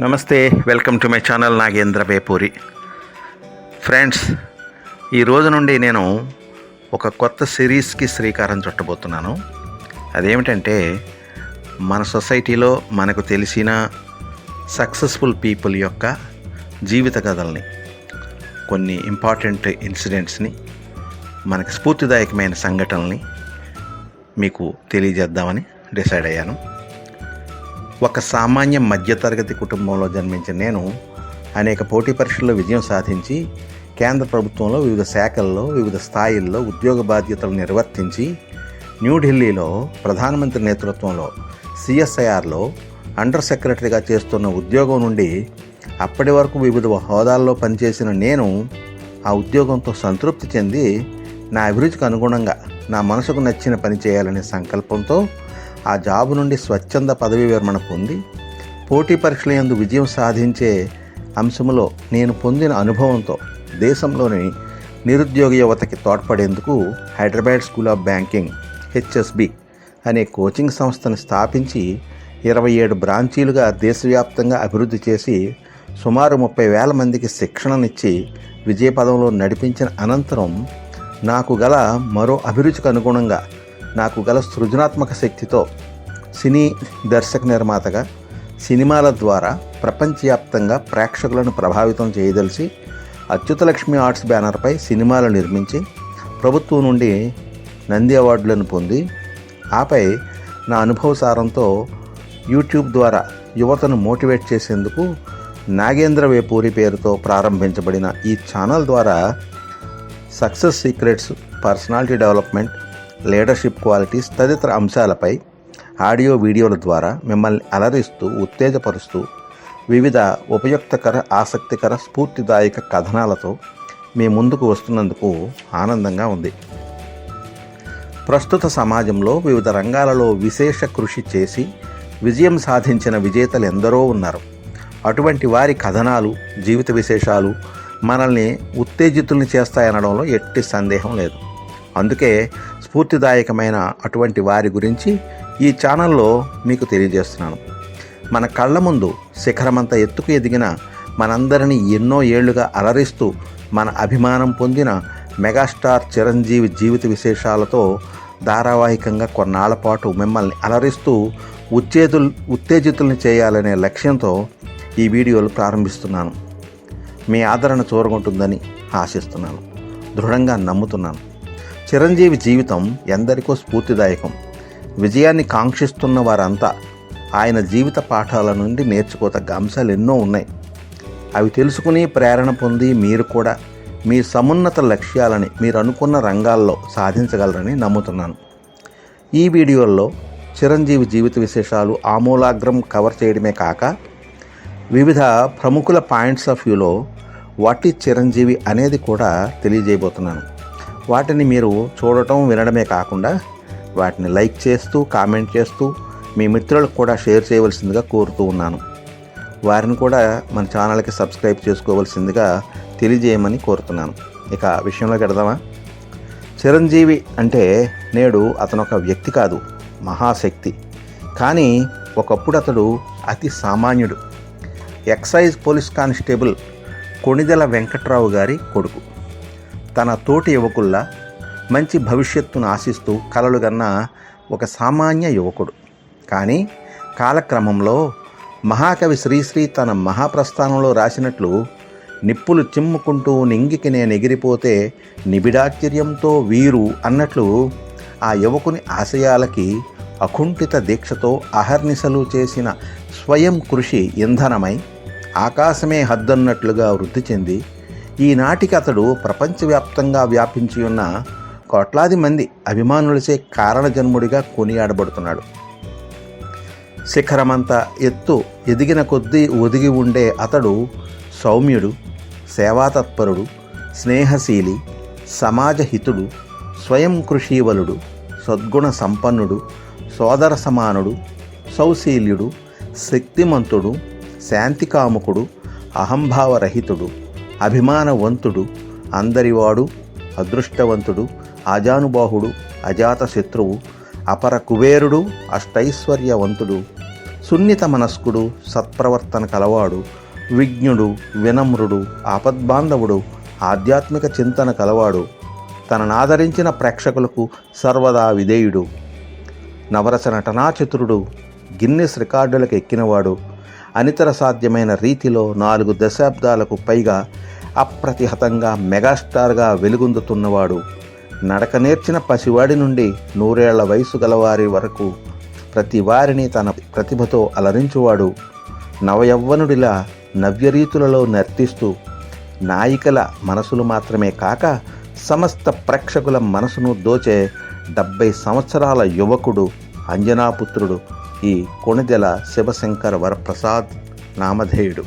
నమస్తే welcome to my channel Nagendra Vepuri. Friends ఈ రోజు నుండి నేను ఒక కొత్త సిరీస్కి శ్రీకారం చుట్టబోతున్నాను. అదేమిటంటే మన సొసైటీలో మనకు తెలిసిన సక్సెస్ఫుల్ పీపుల్ యొక్క జీవిత కథల్ని కొన్ని ఇంపార్టెంట్ ఇన్సిడెంట్స్ని మనకు స్ఫూర్తిదాయకమైన సంఘటనల్ని మీకు తెలియజేద్దామని డిసైడ్ అయ్యాను. ఒక సామాన్య మధ్యతరగతి కుటుంబంలో జన్మించిన నేను అనేక పోటీ పరీక్షల్లో విజయం సాధించి కేంద్ర ప్రభుత్వంలో వివిధ శాఖల్లో వివిధ స్థాయిల్లో ఉద్యోగ బాధ్యతలు నిర్వర్తించి న్యూఢిల్లీలో ప్రధానమంత్రి నేతృత్వంలో సిఎస్ఐఆర్లో అండర్ సెక్రటరీగా చేస్తున్న ఉద్యోగం నుండి అప్పటి వరకు వివిధ హోదాల్లో పనిచేసిన నేను ఆ ఉద్యోగంతో సంతృప్తి చెంది నా అభిరుచికి అనుగుణంగా నా మనసుకు నచ్చిన పని చేయాలనే సంకల్పంతో ఆ జాబు నుండి స్వచ్ఛంద పదవి విరమణ పొంది పోటీ పరీక్షల యందు విజయం సాధించే అంశంలో నేను పొందిన అనుభవంతో దేశంలోని నిరుద్యోగ యువతకి తోడ్పడేందుకు Hyderabad school of banking HSB అనే కోచింగ్ సంస్థను స్థాపించి ఇరవై ఏడు బ్రాంచీలుగా దేశవ్యాప్తంగా అభివృద్ధి చేసి సుమారు ముప్పై వేల మందికి శిక్షణనిచ్చి విజయపదంలో నడిపించిన అనంతరం నాకు గల మరో అభిరుచికి అనుగుణంగా నాకు గల సృజనాత్మక శక్తితో సినీ దర్శక నిర్మాతగా సినిమాల ద్వారా ప్రపంచవ్యాప్తంగా ప్రేక్షకులను ప్రభావితం చేయదలిచి అత్యుతలక్ష్మి ఆర్ట్స్ బ్యానర్పై సినిమాలు నిర్మించి ప్రభుత్వం నుండి నంది అవార్డులను పొంది ఆపై నా అనుభవ సారంతో యూట్యూబ్ ద్వారా యువతను మోటివేట్ చేసేందుకు నాగేంద్ర వేపూరి పేరుతో ప్రారంభించబడిన ఈ ఛానల్ ద్వారా success secrets personality development leadership qualities తదితర అంశాలపై ఆడియో వీడియోల ద్వారా మిమ్మల్ని అలరిస్తూ ఉత్తేజపరుస్తూ వివిధ ఉపయుక్తకర ఆసక్తికర స్ఫూర్తిదాయక కథనాలతో మీ ముందుకు వస్తున్నందుకు ఆనందంగా ఉంది. ప్రస్తుత సమాజంలో వివిధ రంగాలలో విశేష కృషి చేసి విజయం సాధించిన విజేతలు ఎందరో ఉన్నారు. అటువంటి వారి కథనాలు జీవిత విశేషాలు మనల్ని ఉత్తేజితుల్ని చేస్తాయనడంలో ఎట్టి సందేహం లేదు. అందుకే స్ఫూర్తిదాయకమైన అటువంటి వారి గురించి ఈ ఛానల్లో మీకు తెలియజేస్తున్నాను. మన కళ్ళ ముందు శిఖరమంత ఎత్తుకు ఎదిగిన మనందరినీ ఎన్నో ఏళ్ళుగా అలరిస్తూ మన అభిమానం పొందిన మెగాస్టార్ చిరంజీవి జీవిత విశేషాలతో ధారావాహికంగా కొన్నాళ్ళ పాటు మిమ్మల్ని అలరిస్తూ ఉత్తేజులు ఉత్తేజితుల్ని చేయాలనే లక్ష్యంతో ఈ వీడియోలు ప్రారంభిస్తున్నాను. మీ ఆదరణ చూరగొంటుందని ఆశిస్తున్నాను. దృఢంగా నమ్ముతున్నాను. చిరంజీవి జీవితం ఎందరికో స్ఫూర్తిదాయకం. విజయాన్ని కాంక్షిస్తున్న వారంతా ఆయన జీవిత పాఠాల నుండి నేర్చుకోతగ్గ అంశాలు ఎన్నో ఉన్నాయి. అవి తెలుసుకుని ప్రేరణ పొంది మీరు కూడా మీ సమున్నత లక్ష్యాలని మీరు అనుకున్న రంగాల్లో సాధించగలరని నమ్ముతున్నాను. ఈ వీడియోల్లో చిరంజీవి జీవిత విశేషాలు ఆమూలాగ్రం కవర్ చేయడమే కాక వివిధ ప్రముఖుల పాయింట్స్ ఆఫ్ వ్యూలో వాట్ ఈజ్ చిరంజీవి అనేది కూడా తెలియజేయబోతున్నాను. వాటిని మీరు చూడటం వినడమే కాకుండా వాటిని లైక్ చేస్తూ కామెంట్ చేస్తూ మీ మిత్రులకు కూడా షేర్ చేయవలసిందిగా కోరుతూ ఉన్నాను. వారిని కూడా మన ఛానల్కి సబ్స్క్రైబ్ చేసుకోవలసిందిగా తెలియజేయమని కోరుతున్నాను. ఇక విషయంలో వెడదామా చిరంజీవి అంటే నేడు అతను ఒక వ్యక్తి కాదు మహాశక్తి. కానీ ఒకప్పుడు అతడు అతి సామాన్యుడు. Excise police constable Konidela Venkatrao garu కొడుకు. తన తోటి యువకుల్లా మంచి భవిష్యత్తును ఆశిస్తూ కలలు గన్న ఒక సామాన్య యువకుడు. కానీ కాలక్రమంలో మహాకవి శ్రీశ్రీ తన మహాప్రస్థానంలో రాసినట్లు నిప్పులు చిమ్ముకుంటూ నింగికి నేను ఎగిరిపోతే నిబిడాశ్చర్యంతో వీరు అన్నట్లు ఆ యువకుని ఆశయాలకి అకుంఠిత దీక్షతో అహర్నిశలు చేసిన స్వయం కృషి ఇంధనమై ఆకాశమే హద్దన్నట్లుగా వృద్ధి చెంది ఈనాటికి అతడు ప్రపంచవ్యాప్తంగా వ్యాపించి ఉన్న కోట్లాది మంది అభిమానులచే కారణజన్ముడిగా కొనియాడబడుతున్నాడు. శిఖరమంత ఎత్తు ఎదిగిన కొద్దీ ఒదిగి ఉండే అతడు సౌమ్యుడు సేవాతత్పరుడు స్నేహశీలి సమాజహితుడు స్వయం కృషీవలుడు సద్గుణ సంపన్నుడు సోదర సమానుడు సౌశీల్యుడు శక్తిమంతుడు శాంతికాముకుడు అహంభావరహితుడు. అభిమానవంతుడు అందరివాడు అదృష్టవంతుడు ఆజానుభాహుడు అజాత శత్రువు అపర కుబేరుడు అష్టైశ్వర్యవంతుడు సున్నిత మనస్కుడు సత్ప్రవర్తన కలవాడు విజ్ఞుడు వినమ్రుడు ఆపద్బాంధవుడు ఆధ్యాత్మిక చింతన కలవాడు తననాదరించిన ప్రేక్షకులకు సర్వదా విధేయుడు. నవరస నటనాచతురుడు గిన్నెస్ రికార్డులకు ఎక్కినవాడు అనితర సాధ్యమైన రీతిలో నాలుగు దశాబ్దాలకు పైగా అప్రతిహతంగా మెగాస్టార్గా వెలుగొందుతున్నవాడు నడక నేర్చిన పసివాడి నుండి నూరేళ్ళ వయసు గలవారి వరకు ప్రతి వారిని తన ప్రతిభతో అలరించువాడు నవయవ్వనుడిలా నవ్యరీతులలో నర్తిస్తూ నాయికల మనసులు మాత్రమే కాక సమస్త ప్రేక్షకుల మనసును దోచే డెబ్బై సంవత్సరాల యువకుడు అంజనాపుత్రుడు ఈ కొణిదెల శివశంకర వరప్రసాద్ నామధేయుడు.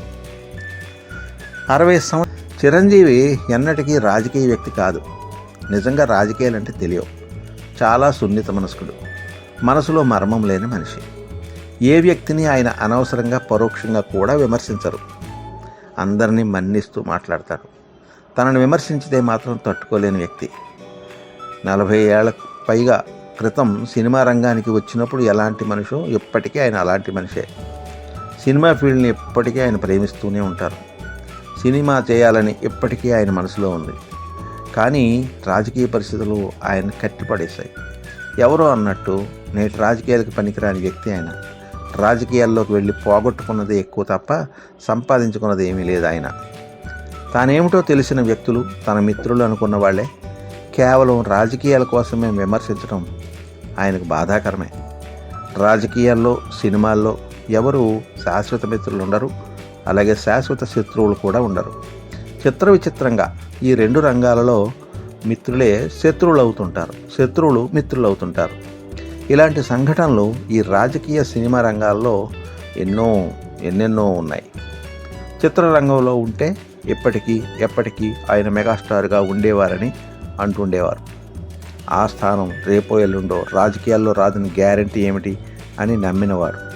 అరవై సంవ చిరంజీవి ఎన్నటికీ రాజకీయ వ్యక్తి కాదు. నిజంగా రాజకీయాలు అంటే తెలియవు. చాలా సున్నిత మనస్కుడు. మనసులో మర్మం లేని మనిషి. ఏ వ్యక్తిని ఆయన అనవసరంగా పరోక్షంగా కూడా విమర్శించరు. అందరినీ మన్నిస్తూ మాట్లాడతారు. తనను విమర్శించితే మాత్రం తట్టుకోలేని వ్యక్తి. నలభై ఏళ్ళ పైగా క్రితం సినిమా రంగానికి వచ్చినప్పుడు ఎలాంటి మనిషో ఇప్పటికీ ఆయన అలాంటి మనిషే. సినిమా ఫీల్డ్ని ఇప్పటికీ ఆయన ప్రేమిస్తూనే ఉంటారు. సినిమా చేయాలని ఇప్పటికీ ఆయన మనసులో ఉంది. కానీ రాజకీయ పరిస్థితులు ఆయన కట్టిపడేశాయి. ఎవరో అన్నట్టు నేటి రాజకీయాలకు పనికిరాని వ్యక్తి ఆయన. రాజకీయాల్లోకి వెళ్ళి పోగొట్టుకున్నది ఎక్కువ తప్ప సంపాదించుకున్నది ఏమీ లేదు ఆయన. తానేమిటో తెలిసిన వ్యక్తులు తన మిత్రులు అనుకున్న వాళ్ళే. కేవలం రాజకీయాల కోసమే విమర్శించడం ఆయనకు బాధాకరమే. రాజకీయాల్లో సినిమాల్లో ఎవరు శాశ్వత మిత్రులు ఉండరు అలాగే శాశ్వత శత్రువులు కూడా ఉండరు. చిత్ర విచిత్రంగా ఈ రెండు రంగాలలో మిత్రులే శత్రువులు అవుతుంటారు శత్రువులు మిత్రులు అవుతుంటారు ఇలాంటి సంఘటనలు ఈ రాజకీయ సినిమా రంగాల్లో ఎన్నో ఎన్నెన్నో ఉన్నాయి. చిత్రరంగంలో ఉంటే ఇప్పటికీ ఎప్పటికీ ఆయన మెగాస్టార్గా ఉండేవారని అంటుండేవారు. ఆ స్థానం రేపో ఎల్లుండో రాజకీయాల్లో రాదని గ్యారంటీ ఏమిటి అని నమ్మినవారు.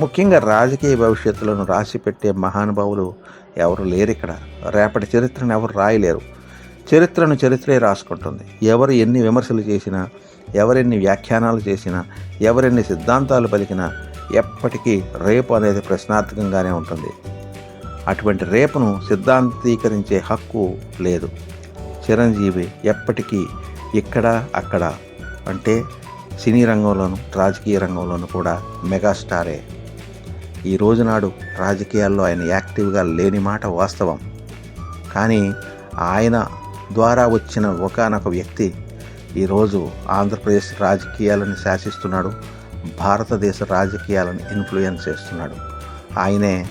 ముఖ్యంగా రాజకీయ భవిష్యత్తులను రాసి పెట్టే మహానుభావులు ఎవరు లేరు ఇక్కడ. రేపటి చరిత్రను ఎవరు రాయలేరు. చరిత్రను చరిత్రే రాసుకుంటుంది. ఎవరు ఎన్ని విమర్శలు చేసినా ఎవరెన్ని వ్యాఖ్యానాలు చేసినా ఎవరెన్ని సిద్ధాంతాలు పలికినా ఎప్పటికీ రేపు అనేది ప్రశ్నార్థకంగానే ఉంటుంది. అటువంటి రేపును సిద్ధాంతీకరించే హక్కు లేదు. చిరంజీవి ఎప్పటికీ ఇక్కడ అక్కడ అంటే సినీ రంగంలోను రాజకీయ రంగంలోనూ కూడా మెగాస్టారే. ఈ రోజునాడు రాజకీయాల్లో ఆయన యాక్టివ్గా లేని మాట వాస్తవం. కానీ ఆయన ద్వారా వచ్చిన ఒకనొక వ్యక్తి ఈరోజు ఆంధ్రప్రదేశ్ రాజకీయాలను శాసిస్తున్నాడు భారతదేశ రాజకీయాలను ఇన్ఫ్లుయెన్స్ చేస్తున్నాడు. ఆయనే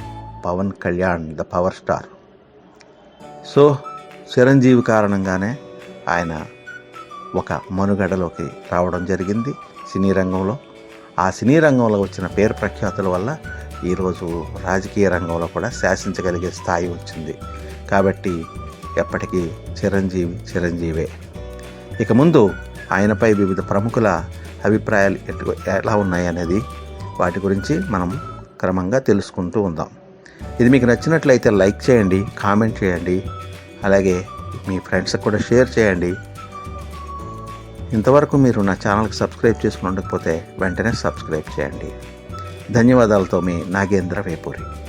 Pawan Kalyan the power star. So Chiranjeevi కారణంగానే ఆయన ఒక మనుగడలోకి రావడం జరిగింది సినీ రంగంలో. ఆ సినీ రంగంలో వచ్చిన పేరు ప్రఖ్యాతుల వల్ల ఈరోజు రాజకీయ రంగంలో కూడా శాసించగలిగే స్థాయి వచ్చింది. కాబట్టి ఎప్పటికీ చిరంజీవి చిరంజీవే. ఇక ముందు ఆయనపై వివిధ ప్రముఖుల అభిప్రాయాలు ఎటు ఎలా ఉన్నాయనేది వాటి గురించి మనం క్రమంగా తెలుసుకుంటూ ఉందాం. ఇది మీకు నచ్చినట్లయితే లైక్ చేయండి కామెంట్ చేయండి అలాగే మీ ఫ్రెండ్స్కి కూడా షేర్ చేయండి. ఇంతవరకు మీరు నా ఛానల్కి సబ్స్క్రైబ్ చేసుకుని ఉండకపోతే వెంటనే సబ్స్క్రైబ్ చేయండి. ధన్యవాదాలతో మీ నాగేంద్ర వేపూరి.